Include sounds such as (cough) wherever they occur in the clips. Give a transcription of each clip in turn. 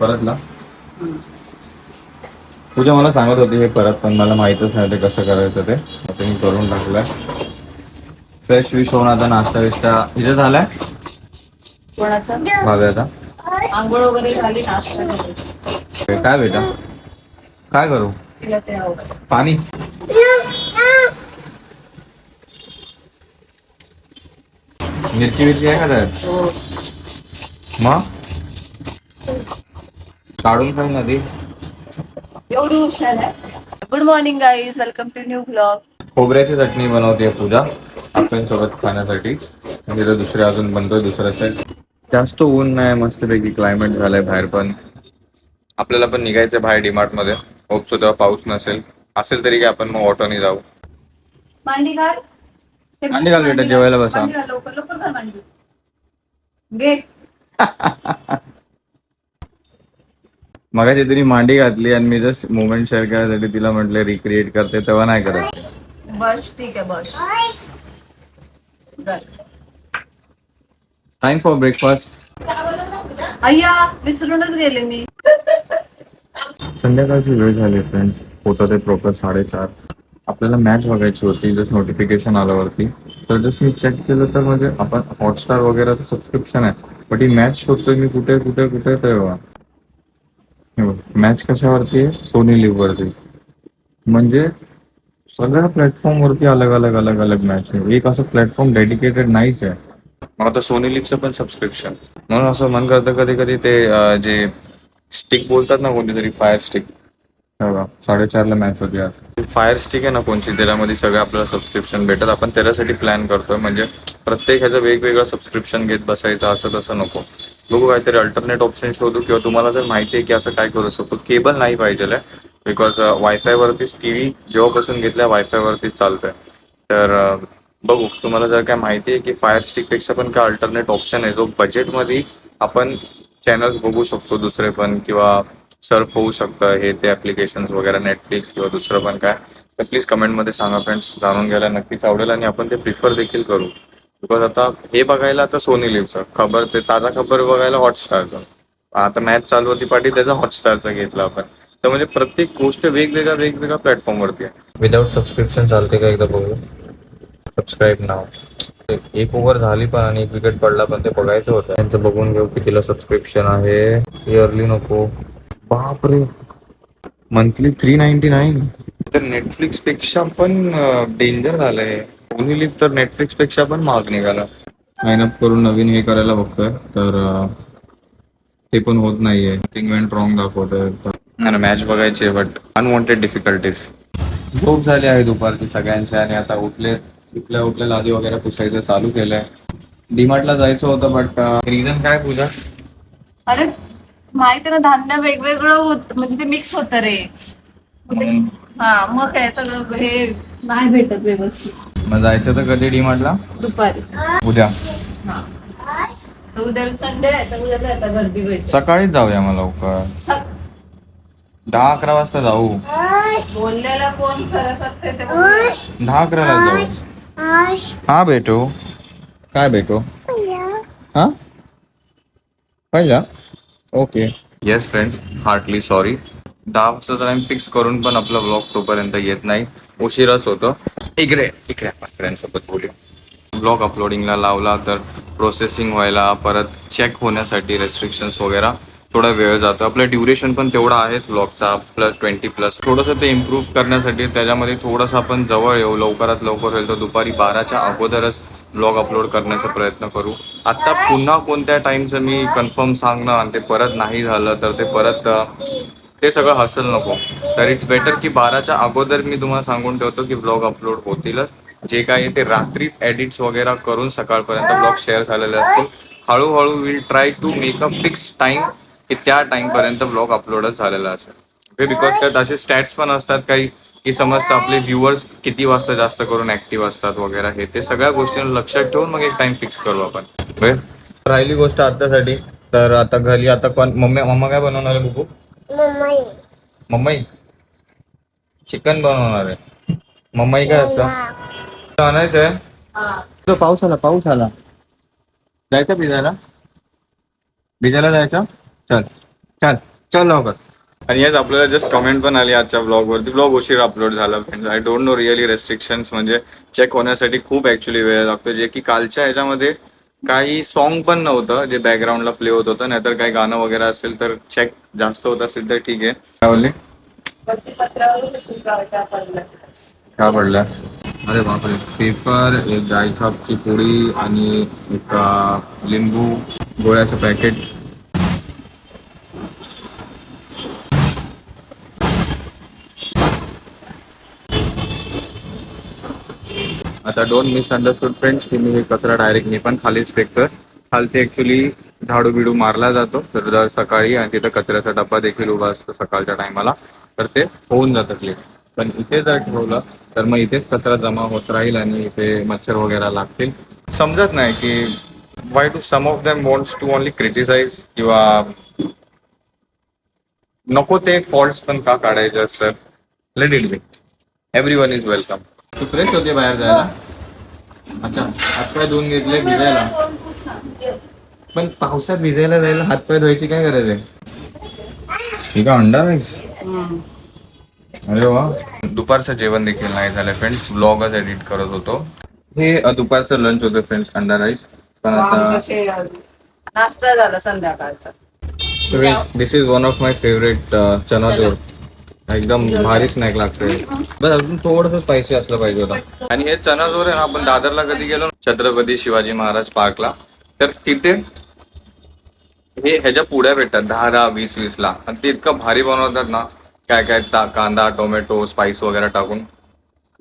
परतला? पूजा मला सांगत होती हे परत पण मला माहीतच नाही ते कसं करायचं ते. आता मी करून टाकलंय. फ्रेश विश होऊन आता नाश्ता बिस्टा इथे झालाय? कोणाचा? आता आंघोळ वगैरे झाली नाश्ता वगैरे. काय बेटा? काय करू? तिला ते आवडतं पाणी. मिरची मिरची आहे का त्यात हो. मग? काढून खाऊ नदी एवढी हुशार आहे. Good morning guys welcome to new blog खोबऱ्याची चटणी बनवते पूजा. आपण सोबत खाण्यासाठी. म्हणजे तो दुसरे अजून बनतोय दुसरा सेट जास्त ऊन नाही मस्तपैकी क्लायमेट झालंय बाहेर पण. आपल्याला पण निघायचं बाहेर डीमार्टमध्ये. होप तेव्हा पाऊस नसेल. असेल तरी काय आपण मग ऑटोने जाऊ. मांडी घाल. मांडी घाल बेटा, जेवायला बसा. मांडी घाल, लवकर लवकर घाल मांडी. घे. (laughs) मगाशी तरी मांडी घातली आणि मी जस्ट मुवमेंट शेअर करायसाठी तिला म्हटलं रिक्रिएट करते. तेव्हा नाही करत. बस ठीक आहे बस. टाइम फॉर ब्रेकफास्ट अय्या विसरूनच गेले मी. संध्याकाळची वेळ झाली फ्रेंड्स होतं ते प्रॉपर साडेचार. आपल्याला मॅच बघायची होती जस्ट नोटिफिकेशन आल्यावरती. तर जस्ट मी चेक केलं तर म्हणजे आपण हॉटस्टार वगैरे सबस्क्रिप्शन आहे. बट ही मॅच शोधतोय मी कुठे कुठे कुठे तेव्हा. मॅच कशावरती आहे? सोनी लिव्ह वरती. म्हणजे सगळ्या प्लॅटफॉर्म वरती अलग अलग अलग अलग मॅच आहे. एक असं प्लॅटफॉर्म डेडिकेटेड नाहीच आहे. मग आता सोनी लिव्हचं पण सबस्क्रिप्शन म्हणून असं मन करतं कधी कधी ते जे स्टिक बोलतात ना कोणतीतरी फायर स्टिक साडेचारला मॅच होती आज. फायर स्टिक आहे ना कोणची त्याच्यामध्ये सगळं आपल्याला सबस्क्रिप्शन भेटत आपण त्याच्यासाठी प्लॅन करतोय. म्हणजे प्रत्येक ह्याचं वेगवेगळं सबस्क्रिप्शन घेत बसायचं असं तसं नको. बघू काहीतरी अल्टरनेट ऑप्शन शोधू किंवा तुम्हाला जर माहिती आहे की असं काय करू शकतो. केबल नाही पाहिजे बिकॉज वायफायवरतीच टी व्ही जेव्हापासून घेतल्या वायफायवरतीच चालतंय. तर बघू. तुम्हाला जर काय माहिती आहे की फायर स्टिकपेक्षा पण काय अल्टरनेट ऑप्शन आहे जो बजेटमध्ये आपण चॅनल्स बघू शकतो दुसरे पण किंवा सर्फ होऊ शकतं हे ते ॲप्लिकेशन्स वगैरे नेटफ्लिक्स किंवा दुसरं पण काय. तर प्लीज कमेंटमध्ये सांगा फ्रेंड्स जाणून घ्यायला नक्कीच आवडेल आणि आपण ते प्रिफर देखील करू. बिकॉज आता हे बघायला आता सोनी लिव्हचं खबर ते ताजा खबर बघायला हॉटस्टारचं आता मॅच चालू होती पाठी त्याचा हॉटस्टारचा घेतला आपण. तर म्हणजे प्रत्येक गोष्ट वेगवेगळ्या वेगवेगळ्या प्लॅटफॉर्मवरती आहे. विदाऊट सबस्क्रिप्शन चालते का एकदा बघू? सबस्क्राईब नाव एक ओव्हर झाली पण आणि एक विकेट पडला पण ते बघायचं होतं. त्यांचं बघून घेऊ कितीला सबस्क्रिप्शन आहे. इयरली नको. बापरे. मंथली थ्री नाईन्टी नाईन तर नेटफ्लिक्सपेक्षा पण डेंजर झालंय. सोनी लिव्ह तर नेटफ्लिक्सपेक्षा पण महाग निघाला. साईनअप करून नवीन हे करायला बघतोय. तर ते पण होत नाहीये. थिंग वेंट रॉंग दाखवतोय. मॅच बघायची बट अनवॉन्टेड डिफिकल्टीज झोप झाली आहे दुपारची सगळ्यांची आणि आता उठले उठल्या उठल्या लादी वगैरे पुसायचं चालू केलंय. डीमार्टला जायचं होतं बट रिझन काय पूजा? अरे माहिती ना धान्य वेगवेगळं होत म्हणजे ते मिक्स होतं रे. हा मग काय सगळं हे नाही भेटत व्यवस्थित. मग जायचं तर कधी डीमार्टला? दुपारी. उद्या. हा. तर उद्या संडे आहे तर उद्या काय आता गर्दी भेटते. सकाळीच जाऊया मग लवकर. सक- दहा अकरा वाजता जाऊ. बोललेलं कोण खरं करते ते बघूया. दहा अकराला जाऊ. हा भेटू. काय भेटू? हा? पहिला? Okay. Yes friends heartly sorry दहा वाजताचा टाइम फिक्स करून पण आपला ब्लॉग तोपर्यंत येत नाही. उशिराच होतो. इकडे इकडे आपण बोलू ब्लॉग अपलोडिंगला लावला तर प्रोसेसिंग व्हायला परत चेक होण्यासाठी रेस्ट्रिक्शन्स वगैरे थोडा वेळ जातो. आपलं ड्युरेशन पण तेवढा आहेच ब्लॉगचा प्लस ट्वेंटी प्लस थोडंसं ते इम्प्रूव्ह करण्यासाठी त्याच्यामध्ये थोडंसं आपण जवळ येऊ. लवकरात लवकर होईल तर दुपारी बाराच्या अगोदरच ब्लॉग अपलोड करण्याचा प्रयत्न करू. आत्ता पुन्हा कोणत्या टाईमचं मी कन्फर्म सांगणं आणि ते परत नाही झालं तर ते परत ते सगळं हसल नको. तर इट्स बेटर की बाराच्या अगोदर मी तुम्हाला सांगून ठेवतो की ब्लॉग अपलोड होतीलच. जे काय ते रात्रीच एडिट्स वगैरे करून सकाळपर्यंत ब्लॉग शेअर झालेले असतील. हळूहळू will try to make a fix time की त्या टाइम पर्यंत ब्लॉग अपलोडच झालेला असेल. ओके बिकॉज त्यात असे स्टॅट्स पण असतात काही की समजतं आपले व्ह्युअर्स किती वाजता जास्त करून ऍक्टिव्ह असतात वगैरे हे. ते सगळ्या गोष्टींना लक्षात ठेवून मग एक टाइम फिक्स करू आपण. राहिली गोष्ट आत्तासाठी. तर आता घरी आता पण मम्मी मम्मा काय बनवणार आहे बुकू? मम्मी चिकन बनवणार आहे. मम्माई काय असतं आणायचं आहे? हा. तो पाऊस आला पाऊस आला जायचं भिजायला? भिजायला जायचं? चल. चल. चल लवकर. आणि याच आपल्याला जस्ट कमेंट पण आली आजच्या ब्लॉगवरती ब्लॉग उशीर अपलोड झाला. I don't know really restrictions म्हणजे चेक होण्यासाठी खूप ऍक्च्युली वेळ लागतो. जे की कालच्या ह्याच्यामध्ये काही सॉन्ग पण नव्हतं जे बॅकग्राऊंडला प्ले होत होतं. नाहीतर काही गाणं वगैरे असेल तर चेक जास्त होत असेल तर ठीक आहे. काय काय पडलं? अरे बापरे. पेपर एक डाळ पोळी आणि एक लिंबू गोळ्याचं पॅकेट आता दोन मिसअंडरस्टूड फ्रेंड्स की मी हे कचरा डायरेक्ट मी पण खालीच फेकतोय खालती ॲक्च्युली झाडू बिडू मारला जातो तर दर सकाळी आणि तिथं कचऱ्याचा डब्बा देखील उभा असतो सकाळच्या टायमाला तर ते होऊन जातं क्लिक पण इथे जर ठेवलं तर मग इथेच कचरा जमा होत राहील आणि इथे मच्छर वगैरे लागतील. समजत नाही की why to some of them wants to only criticise किंवा नको ते फॉल्ट्स पण का काढायचे असतात? Let it be everyone is welcome Tu fresh होते बाहेर जायला? अच्छा हातपाय धुवून घेतले भिजायला. पण पावसात भिजायला जायला हातपाय धुवायची काय गरज आहे? ठीक आहे अंडा राईस हम्म. अरे वा. दुपारचं जेवण देखील नाही झालं फ्रेंड्स ब्लॉगच एडिट करत होतो. हे दुपारचं लंच होतं फ्रेंड्स अंडा राईस पण आता नाश्ता झाला संध्याकाळचा. This is one of my favourite chana jor. एकदम भारी स्नॅक लागते. बस अजून थोडस स्पायसी असलं पाहिजे होता. आणि हे चना जोड आहे ना आपण दादरला कधी गेलो ना, छत्रपती शिवाजी महाराज पार्कला तर तिथे हे ह्याच्या पुड्या भेटतात दहा दहा वीस वीस ला आणि ते इतकं भारी बनवतात ना काय काय कांदा टोमॅटो स्पाइस वगैरे टाकून.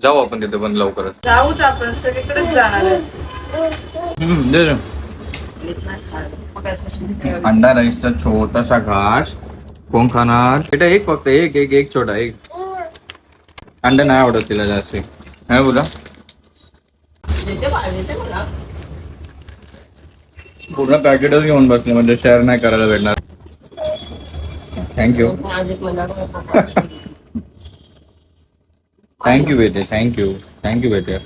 जाऊ आपण तिथे पण लवकरच. जाऊच आपण सगळीकडेच जाणार आहे. अंडा राईसचा छोटासा घास कोण खाणार? बेटा एक फक्त एक एक एक छोटा एक. अंडा नाही आवडत तिला जास्त. काय बोला. पूर्ण पॅकेटच घेऊन बसले म्हणजे शेअर नाही करायला भेटणार. थँक्यू थँक्यू बेटे थँक्यू थँक्यू बेटे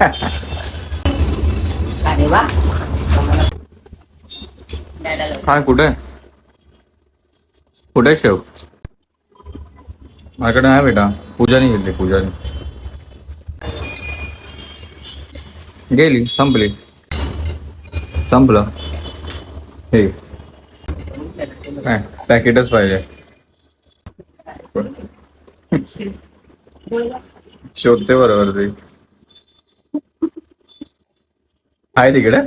Ha दे. काय, कुठे? शेव? माझ्याकडे नाही बेटा. पूजाने गेली पूजाने. गेली, संपली. संपलं. हे. पॅकेटच पाहिजे. शोधते बरोबर ते. आहे तिकडे?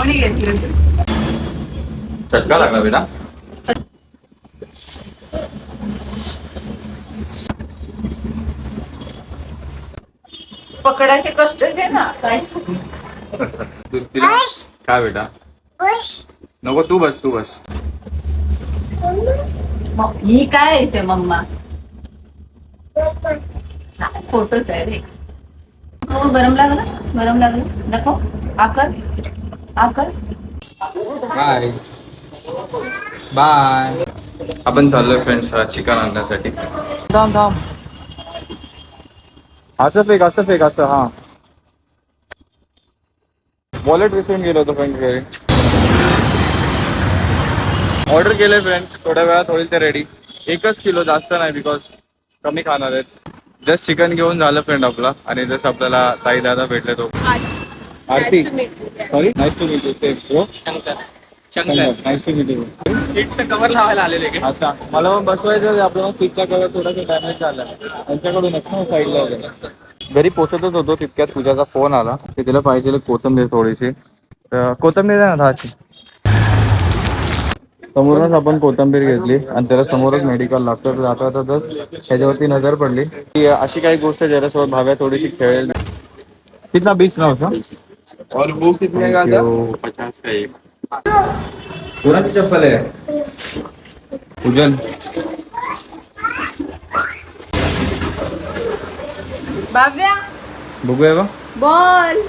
कोणी घेतली चटका लागला बेटा. पकडायचे कष्ट घे ना. तिला काय बेटा. नको तू बस तू बस. ही काय येते मम्मा? फोटोच आहे. रे गरम लागला? गरम लागलं? दाखव आकर? आकर. बाय बाय आपण चाललोय फ्रेंड्स चिकन आणण्यासाठी. थांब थांब. असं फेक असं फेक असं हा. वॉलेट विसरून गेलो होतो फ्रेंड्स घरी. ऑर्डर केले फ्रेंड्स थोड्या वेळात होईल ते रेडी एकच किलो जास्त नाही बिकॉज कमी खाणार आहेत. जस्ट चिकन घेऊन झालं फ्रेंड आपला आणि जस्ट आपल्याला ताई दादा भेटले तो. Aarti. Sorry nice to meet you same bro nice to meet you सीटचं cover लावायला आलेले का? अच्छा मला पण बसवायचं आहे, आपल्याला सीटचा कलर थोडासा डॅमेज झाला त्यांच्याकडूनच ना साईडला वगैरे. घरी पोचतच होतो तितक्यात पूजाचा फोन आला. की तिला पाहिजे कोथंबीर थोडीशी. तर कोथंबीर आहे ना दहाची? समोरच आपण कोथंबीर घेतली. आणि त्याला समोरच मेडिकल लागतं जाता जाताच त्याच्यावरती नजर पडली. की अशी काही गोष्ट आहे ज्याच्यासोबत भाव्या थोडीशी खेळेल. कितना बीस ना होता और वो कितने का था. पचास का एक। चप्पल बघूया का बॉल।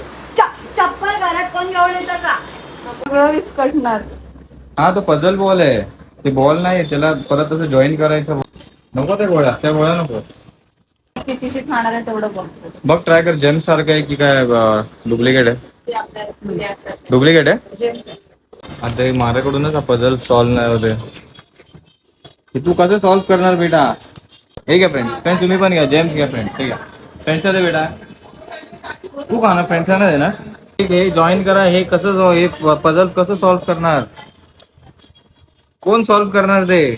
चप्पल घरात कोण घेऊन येतं का? सगळं विस्कटणार. हा तो पझल बॉल आहे. ते बॉल नाही त्याला परत असं जॉईन करायचं नको त्या गोळ्या. त्या गोळ्या नको. कितीशी खाणार आहे तेवढं बघ. बघ ट्राय कर. जेम्स सारखं आहे की काय डुप्लिकेट आहे. डुप्लिकेट आहे? आता माझ्याकडूनच हा पझल सॉल्व्ह नाही होते तू कसं सॉल्व्ह करणार बेटा? हे घ्या फ्रेंड फ्रेंड तुम्ही पण घ्या. जेम्स घ्या फ्रेंड ठीक आहे फ्रेंड्सचा दे बेटा. तू का ना फ्रेंडचा नाही ना ठीक आहे जॉईन करा. हे कसं हे पझल कसं सॉल्व्ह करणार? कोण सॉल्व्ह करणार ते?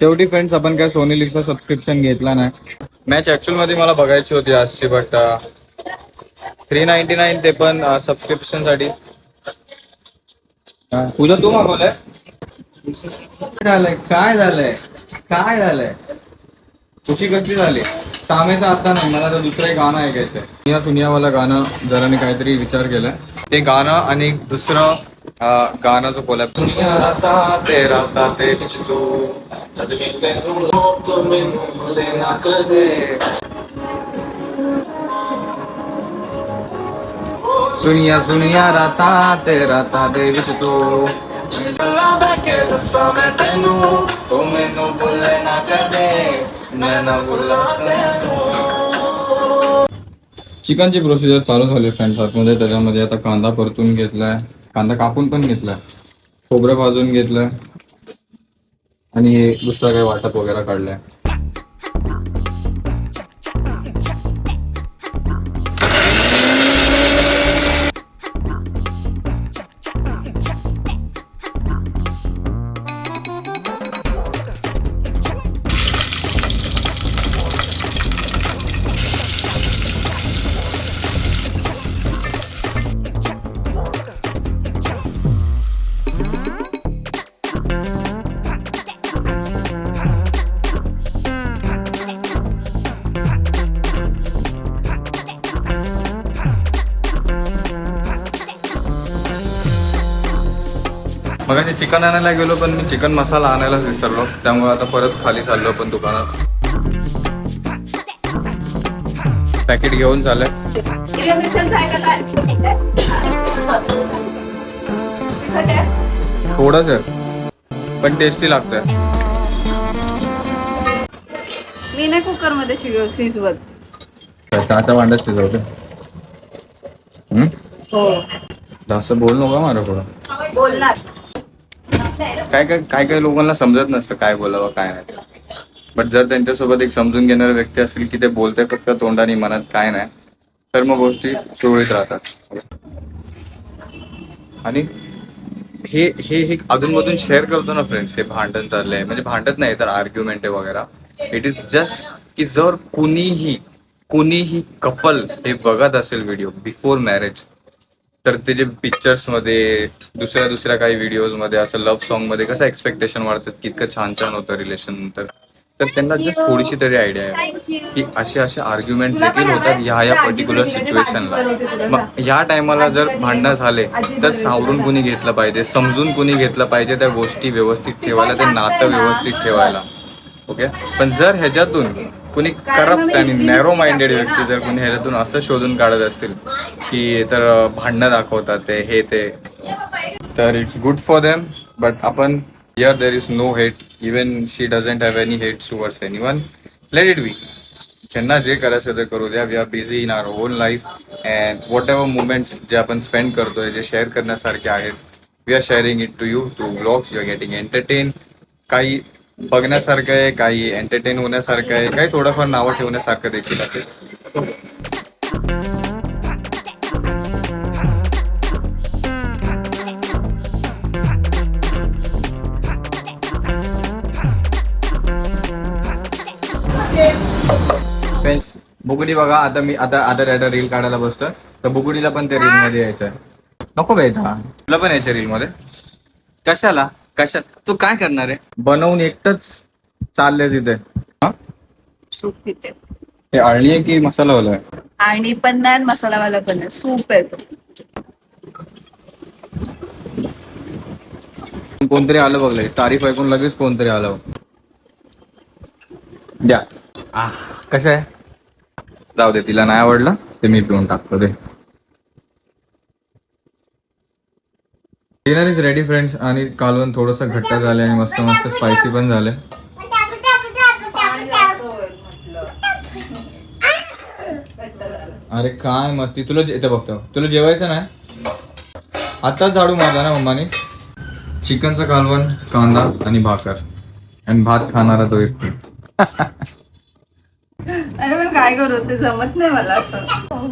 शेवटी फ्रेंड्स आपण काय सोनी लिगचा सबस्क्रिप्शन घेतला नाही. मॅच ऍक्च्युअलमध्ये मला बघायची होती आजची बट थ्री नाईन्टी नाईन ते पण सबस्क्रिप्शनसाठी. तुझं तू मागवलंय काय झालंय? काय झालंय? काय झालंय? खुशी कसली झाली? सामेचा आता नाही मला तर दुसरं गाणं ऐकायचंय. सुनिया सुनियावाला गाणं जरा मी काहीतरी विचार केलाय. ते गाणं आणि दुसरं अं, गाणं जो कोलॅब ਰਾਤਾਂ ਤੇ ਰਾਤਾਂ ਦੇ ਵਿੱਚ ਤੂੰ ਗੱਲਾਂ ਬਹਿ ਕੇ ਦੱਸਾਂ ਮੈਂ ਤੈਨੂੰ ਤੂੰ ਮੈਨੂੰ ਭੁੱਲੇ ਨਾ ਕਦੇ ਮੈਂ ਨਾ ਭੁੱਲਾਂ ਤੈਨੂੰ चिकनची प्रोसिजर चालू झाली फ्रेंड्स आतमध्ये त्याच्यामध्ये आता कांदा परतून घेतलाय कांदा कापून पण घेतलाय खोबरं भाजून घेतलंय आणि हे दुसरं काही वाटप वगैरे काढलंय चिकन आणायला गेलो पण मी चिकन मसाला आणायलाच विसरलो. त्यामुळे आता परत खाली चाललो पण दुकानात. पॅकेट घेऊन आहे थोडंच आहे पण टेस्टी लागतंय. मी नाही कुकरमध्ये शिजव शिजवत. आता भांड्यात शिजवते. हम्म? हो. बोल नका पुढं बोलणार. काय काय काय काय लोकांना समजत नसतं काय बोलावं काय नाही. बट जर त्यांच्यासोबत एक समजून घेणारा व्यक्ती असेल की ते बोलते फक्त तोंडाने मनात काय नाही तर मग गोष्टी सुरळीत राहतात. आणि हे हे हे अधूनमधून शेअर करतो ना फ्रेंड्स हे भांडण चाललंय. म्हणजे भांडत नाही तर आर्ग्युमेंट आहे वगैरे. इट इज जस्ट की जर कुणीही कुणीही कपल हे बघत असेल व्हिडिओ बिफोर मॅरेज तर ते जे पिक्चर्समध्ये दुसऱ्या दुसऱ्या काही व्हिडिओजमध्ये असं लव्ह सॉन्गमध्ये कसं एक्सपेक्टेशन वाढतात की इतकं छान छान होतं रिलेशन नंतर? तर त्यांना जस्ट थोडीशी तरी आयडिया आहे. की असे असे आर्ग्युमेंट देखील होतात ह्या ह्या पर्टिक्युलर सिच्युएशनला मग ह्या टायमाला जर भांडणं झाले तर सावरून कुणी घेतलं पाहिजे? समजून कुणी घेतलं पाहिजे त्या गोष्टी व्यवस्थित ठेवायला ते नातं व्यवस्थित ठेवायला. ओके? पण जर ह्याच्यातून कुणी करप्ट आणि नॅरो माइंडेड व्यक्ती जर कुणी ह्याच्यातून असं शोधून काढत असतील की तर भांडणं दाखवतात ते हे ते तर it's good for them but आपण here there is no hate even she doesn't have any hate towards anyone let it be ज्यांना जे करायचं ते करू द्या. We are busy in our whole life and whatever movements जे आपण spend करतोय जे शेअर करण्यासारखे आहेत we are sharing it to you to blogs you are getting entertain काही बघण्यासारखं आहे काही एंटरटेन होण्यासारखं आहे काही थोडंफार नावं ठेवण्यासारखं देखील आहे. फ्रेंड्स बुगडी बघा आता मी आता आता आता रील काढायला बसतोय. तर बुगडीला पण त्या रील मध्ये यायचंय. नको बेटा तुला पण यायचं रील मध्ये? कशाला? कशा तू काय करणार आहे? बनवून एकटच चालले तिथे. हा? सूप पिते हे अळणी आहे की मसाला वाला आहे? आणि पण नाही मसालावाला पण आहे सूप आहे तो. कोणतरी आलं बघ लगेच. तारीफ ऐकून लगेच कोणतरी आलं द्या. आह, कसं आहे? जाऊ दे तिला नाही आवडलं ते मी पिऊन टाकतो ते डिनर इज रेडी फ्रेंड्स आणि कालवण थोडस घट्ट झाले आणि मस्त मस्त स्पायसी पण झाले अरे काय मस्ती. तुला इथं बघतो तुला जेवायचं नाही? आताच झाडू मारला ना मम्माने. चिकनचं कालवण कांदा आणि भाकर. आणि भात खाणारा तो एक अरे पण काय करू ते जमत नाही मला असं.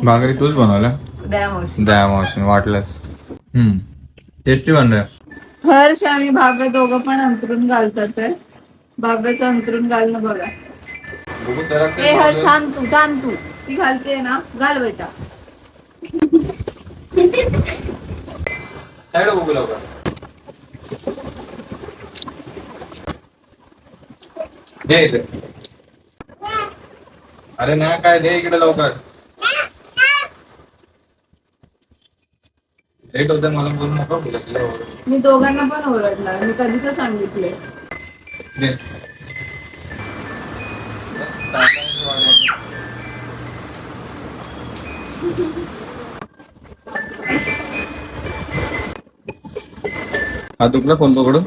भाकरी तूच बनवल्या? द्या मावशी. दया मावशी वाटलंस हम्म. टेस्टी बनलंय. हर्ष आणि भाव्य दोघं पण अंतरून घालतात भाव्याचं अंतरून घालणं बघा. ए हर्ष थांब तू थांब तू. ती घालते ना घाल बेटा. साईड बघू लवकर दे इथे अरे नाही काय दे इकडे लवकर. लेट होते मला बोलू नका बोला तिला ओरड. मी दोघांना पण मी कधी तर सांगितले दे. बस, ताटाची वाट बघ. हा तुला फोन पकडून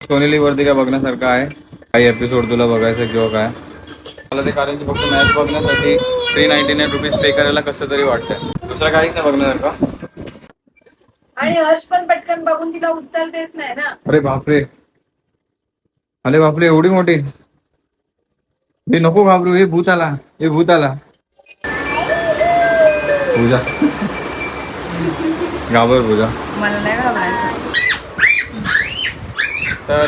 सोनेली वरती काय बघण्यासारखं आहे काही एपिसोड तुला बघायचं किंवा काय मला ते कारण की फक्त मॅच बघण्यासाठी three ninety nine rupees pay करायला कसं तरी वाटतंय दुसरं काहीच नाही बघण्यासारखं आणि हर्ष पण पटकन बघून तिला उत्तर देत नाही ना. अरे बापरे. अरे बापरे एवढी मोठी. हे नको घाबरू हे भूत आला हे भूत आला. पूजा. घाबर पूजा. मला नाही घाबरायचं. तर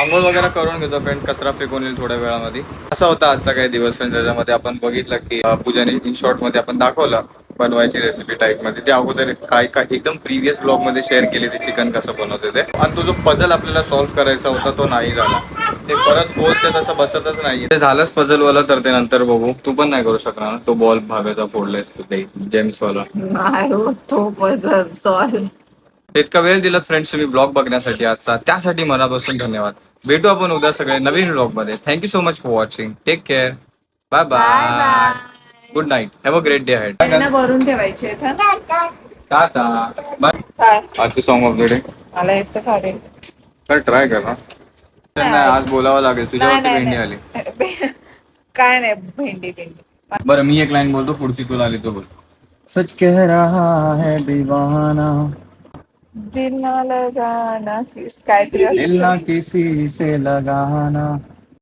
आंघोळ वगैरे करून घेतो फ्रेंड्स कचरा फेकून येईल थोड्या वेळामध्ये. असा होता आजचा काही दिवस फ्रेंड्स ज्याच्यामध्ये आपण बघितलं की पूजाने इन शॉर्टमध्ये आपण दाखवलं. बनवायची रेसिपी टाईपमध्ये. ते अगोदर काय काय एकदम प्रिव्हियस ब्लॉगमध्ये शेअर केली ते चिकन कसं बनवते ते. आणि तो जो पझल आपल्याला सॉल्व्ह करायचा होता तो नाही झाला. ते परत गोल ते तसं बसतच नाही ते झालंच पझल वाला तर ते नंतर बघू. तू पण नाही करू शकणार ना? तो बॉल भागाचा फोडलायस तू ते जेम्स वाला नाही हो, तो पझल सॉल्व इतका वेळ दिलात फ्रेंड्स तुम्ही ब्लॉग बघण्यासाठी आजचा. त्यासाठी मनापासून धन्यवाद. भेटू आपण उद्या सगळे नवीन ब्लॉगमध्ये. Thank you so much for watching take care bye bye good night have a great day head त्यांना भरून ठेवायचे टाटा. बाय काय आजचे सॉन्ग ऑफ द डे मला येतं खा रे तर ट्राय कर ना नाही. आज बोलावं लागेल. तुझ्यावरती भेंडी आली. (laughs) काय नाही भेंडी भेंडी. बरं मी एक लाईन बोलतो पुढची तुला आली तो बोल. सच कह रहा है दीवाना। दिल ना लगाना किस काहीतरी असं दिल ना किसी से लगाना।